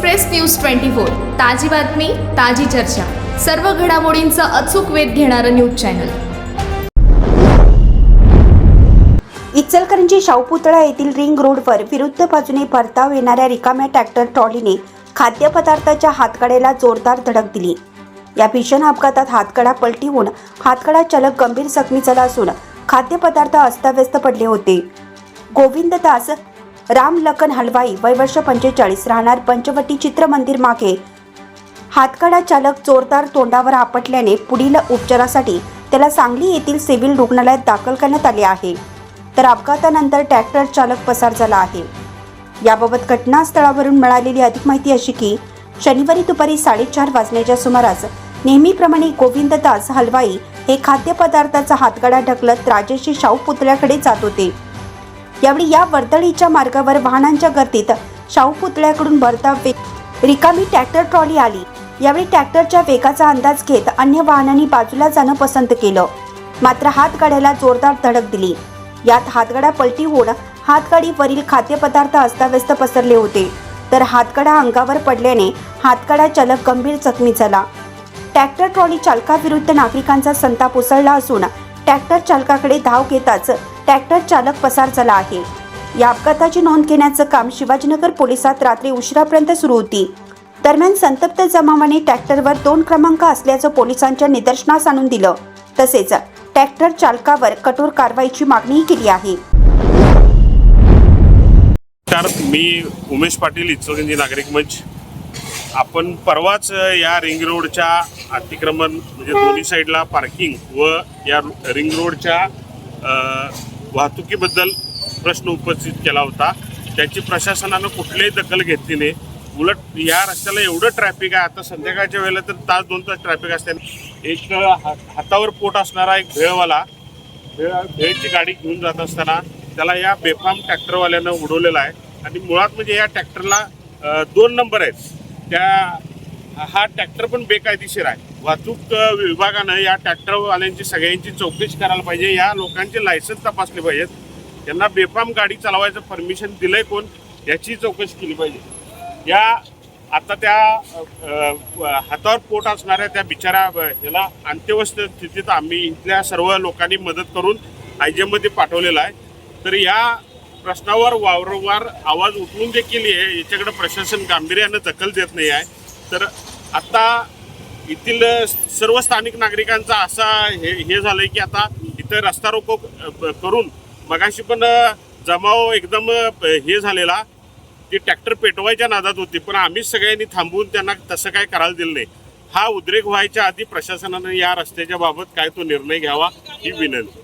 Express news twenty four ताजी बातमी ताजी चर्चा. सर्व घडामोडींचा अचूक वेध घेणारं न्यूज चॅनल. इचलकरंजी शाहूपुतळा येथील रिंग रोडवर विरुद्ध बाजूने परताव येणाऱ्या रिकाम्या ट्रॅक्टर ट्रॉलीने खाद्यपदार्थाच्या हातकड्याला जोरदार धडक दिली. या भीषण अपघातात हातकडा पलटी होऊन हातकडा चालक गंभीर जखमी झाला असून खाद्यपदार्थ अस्ताव्यस्त पडले होते. गोविंद दास राम लखन हलवाई वय वर्ष पंचेचाळीस राहणार पंचवटी चित्र मंदिर मागे. हातकडा चालक जोरदार तोंडावर आपटल्याने पुढील उपचारासाठी त्याला सांगली येथील सिव्हिल रुग्णालयात दाखल करण्यात आले आहे. तर अपघातानंतर ट्रॅक्टर चालक पसार झाला आहे. याबाबत घटनास्थळावरून मिळालेली अधिक माहिती अशी की शनिवारी दुपारी साडेचार वाजण्याच्या सुमारास नेहमीप्रमाणे गोविंददास हलवाई हे खाद्यपदार्थाचा हातगाडा ढकलत राजेशी शाहू पुतळ्याकडे जात होते. यावेळी या वर्दळीच्या मार्गावर वाहनांच्या गर्दीत शाहू पुतळ्याकडून भरता वे रिकामी ट्रॅक्टर ट्रॉली आली. यावेळी ट्रॅक्टरच्या वेगाचा अंदाज घेत अन्य वाहनांनी बाजूला जाणं पसंत केलं. मात्र हातगाड्याला जोरदार धडक दिली. यात हातगाडा पलटी होऊन हातगाडीवरील खाद्यपदार्थ अस्ताव्यस्त पसरले होते. तर हातगाडा अंगावर पडल्याने हातगाडा चालक गंभीर जखमी झाला. ट्रॅक्टर ट्रॉली चालकाविरुद्ध नागरिकांचा संताप उसळला असून ट्रॅक्टर चालकाकडे धाव घेताच ट्रॅक्टर चालक पसार झाला आहे. या अपघाताची नोंद घेण्याचं काम शिवाजीनगर पोलिसात रात्री उशिरापर्यंत सुरू होती. दरम्यान संतप्त जमावाने ट्रॅक्टरवर दोन क्रमांक असल्याचं पोलिसांच्या निदर्शनास आणून दिलं. तसेच ट्रॅक्टर चालकावर कठोर कारवाईची मागणीही केली आहे. तर मी उमेश पाटील इचलकरंजी नागरिक मंच. आपण परवाच या रिंग रोडच्या अतिक्रमण म्हणजे दोन्ही साईडला पार्किंग व या रिंग रोडच्या वाहतुकीबद्दल प्रश्न उपस्थित केला होता. त्याची प्रशासनानं कुठलीही दखल घेतली नाही. उलट या रस्त्याला एवढं ट्रॅफिक आहे आता संध्याकाळच्या वेळेला तर तास दोन तास ट्रॅफिक असते. एक हातावर पोट असणारा एक भेळवाला भेळ भेळची गाडी घेऊन जात असताना त्याला या बेफाम ट्रॅक्टरवाल्यानं उडवलेला आहे. आणि मुळात म्हणजे या ट्रॅक्टरला दोन नंबर आहेत. त्या हा ट्रॅक्टर पण बेकायदेशीर आहे. वाहतूक विभागानं या ट्रॅक्टरवाल्यांची सगळ्यांची चौकशी करायला पाहिजे. या लोकांचे लायसन्स तपासले पाहिजेत. त्यांना बेफाम गाडी चालवायचं परमिशन दिलंय कोण? याची चौकशी केली पाहिजे. या आता त्या हातावर पोट असणाऱ्या त्या बिचारा याला ह्याला अंत्यवस्थ स्थितीत आम्ही इथल्या सर्व लोकांनी मदत करून आय जी एममध्ये पाठवलेला आहे. तर या प्रश्नावर वारंवार आवाज उठवून देखील याच्याकडे प्रशासन गांभीर्यानं दखल देत नाही आहे. तर आता येथील सर्व स्थानिक नागरिकांचा असा हे हे झालंय की आता इथं रस्ता रोको करून मगाशी पण जमाव एकदम हे झालेला ती ट्रॅक्टर पेटवायच्या नादात होती पण आम्ही सगळ्यांनी थांबवून त्यांना तसं काय करायला दिलं नाही. हा उद्रेक व्हायच्या आधी प्रशासनानं या रस्त्याच्या बाबत काय तो निर्णय घ्यावा ही विनंती.